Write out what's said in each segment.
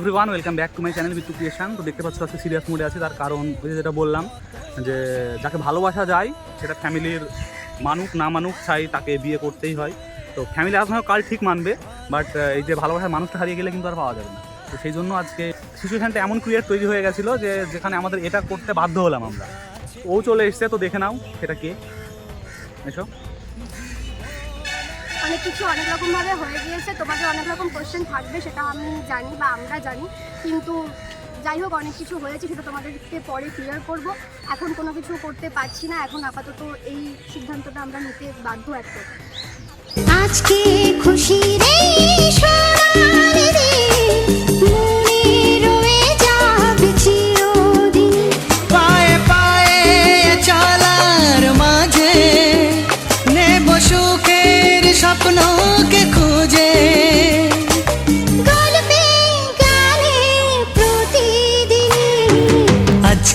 Everyone welcome back to my channel Bittu creation তো দেখতে পাচ্ছ, আজকে সিরিয়াস মুডে আছে, তার কারণ ওই যেটা বললাম, যে যাকে ভালোবাসা যায়, সেটা ফ্যামিলির মানুক, না মানুক চাই তাকে বিয়ে করতেই হয়। তো ফ্যামিলি নয় কাল ঠিক মানবে বাট এই যে ভালোবাসার মানুষটা হারিয়ে গেলে কিন্তু আর পাওয়া যাবে না। তো সেই জন্য আজকে সিচুয়েশনটা এমন ক্রিয়েট তৈরি হয়ে গেছিল যে যেখানে আমাদের এটা করতে বাধ্য হলাম আমরা। ও চলে এসছে, তো দেখে নাও, সেটা কে? এসো। অনেক কিছু অনেক রকমভাবে হয়ে গিয়েছে, তোমাদের অনেক রকম কোশ্চেন থাকবে, সেটা আমি জানি বা আমরা জানি। কিন্তু যাই হোক, অনেক কিছু হয়েছে, সেটা তোমাদেরকে পরে ক্লিয়ার করব। এখন কোনো কিছু করতে পারছি না, এখন আপাতত এই সিদ্ধান্তটা আমরা নিতে বাধ্য একটা আজকে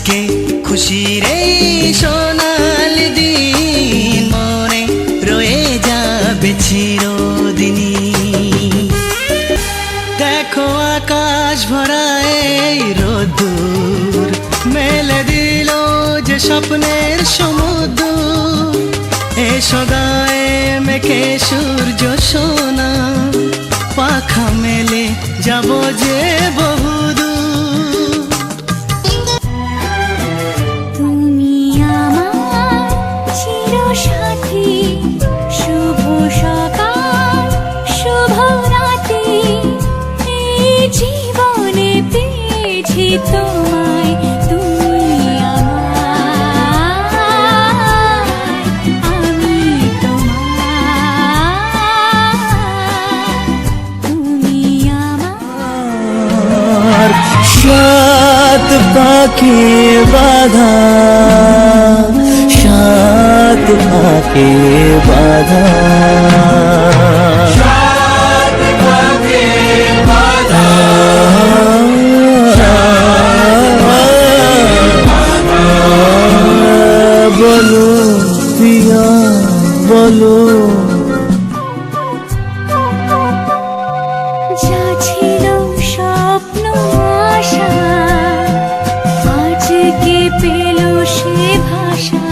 আজকে খুশির এই সোনালি দিন মনে রয়ে যাবে চিরদিনই দেখো আকাশ ভরা এই রোদুর মেলে দিল যে স্বপ্নের সমুদ্র এসো গায়ে মেখে সূর্য সোনা পাখা মেলে যাব যে বহুদূর তোমায় তুমি আমার আমি তোমার তুমি আমার সাত পাখি বাধা। পাখি বাধা। বলো পিয়া বলো। আশা আজকে পেল সে ভাষা?